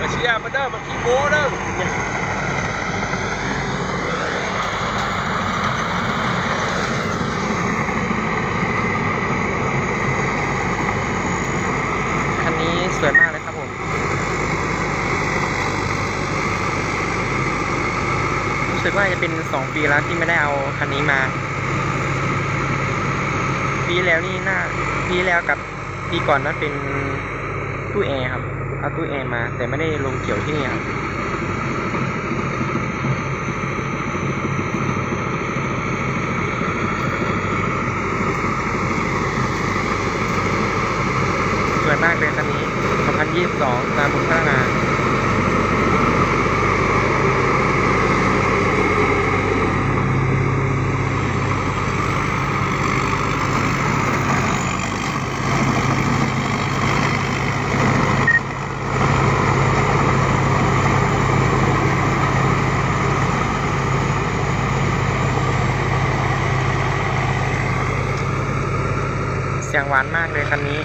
มาเชียร์มาเด้อมาขี้โม้เด้อคันนี้สวยมากเลยครับผมรู้สึกว่าจะเป็น 2 ปีแล้วที่ไม่ได้เอาคันนี้มา ปีแล้วนี่หน้าปีแล้วกับปีก่อนนั้นเป็นตู้แอร์ครับ เอาตู้แอร์มาแต่ไม่ได้ลงเกี่ยวที่นี่ครับสวยมากเลยคันนี้2022 ตามบุญพัฒนาเยังหวานมากเลยคันนี้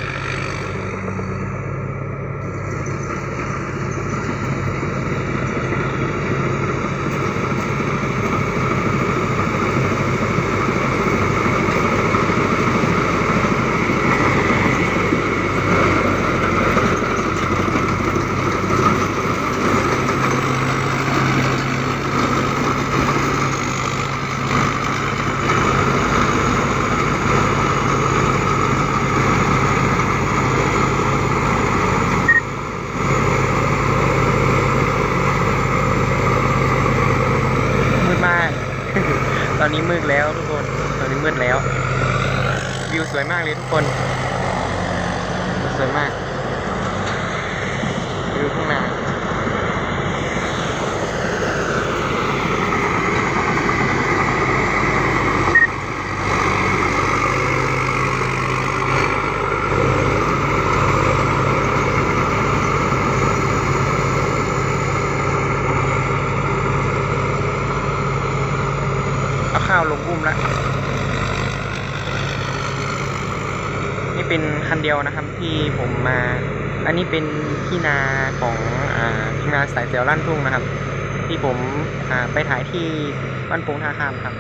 มืดมาก ต อนนี้มืดแล้วทุกคน ตอนนี้มืดแล้ว วิวสวยมากเลยทุกคน สวยมาก วิวข้างหน้าเอา ข้าวลงอุ้มแล้ว นี่เป็นคันเดียวนะครับที่ผมมา อันนี้เป็นที่นาของอ่าทีมงาสายเซลลั่นทุ่งนะครับ ที่ผมอ่าไปถ่ายที่บ้านโป่งท่าข้ามครับ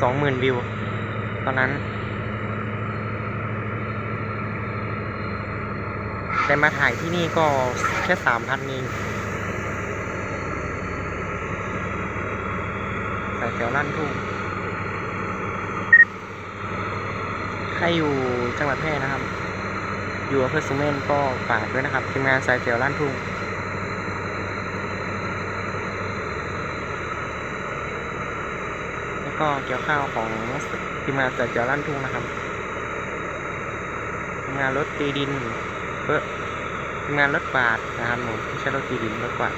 สองหมื่นวิว ตอนนั้น แต่มาถ่ายที่นี่ก็แค่สามพันเอง สายเซลลั่นทุ่ง ใครอยู่จังหวัดแพร่นะครับ อยู่อำเภอสุเมนก็ฝากด้วยนะครับทีมงานสายเจียวล้านทุ่งแล้วก็เกี่ยวข้าวของทีมงานสายเจียวล้านทุ่งนะครับทีมงานรถตีดินเพื่อทีมงานรถกวาดนะครับผมไม่ใช่รถตีดินรถกวาด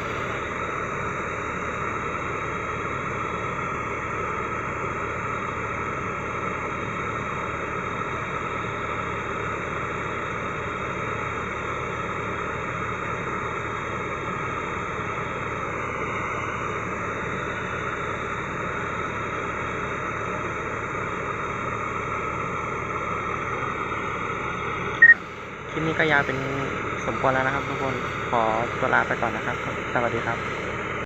คลิปนี้ก็ยาวเป็นสมควรแล้วนะครับทุกคน ขอตัวลาไปก่อนนะครับ สวัสดีครับ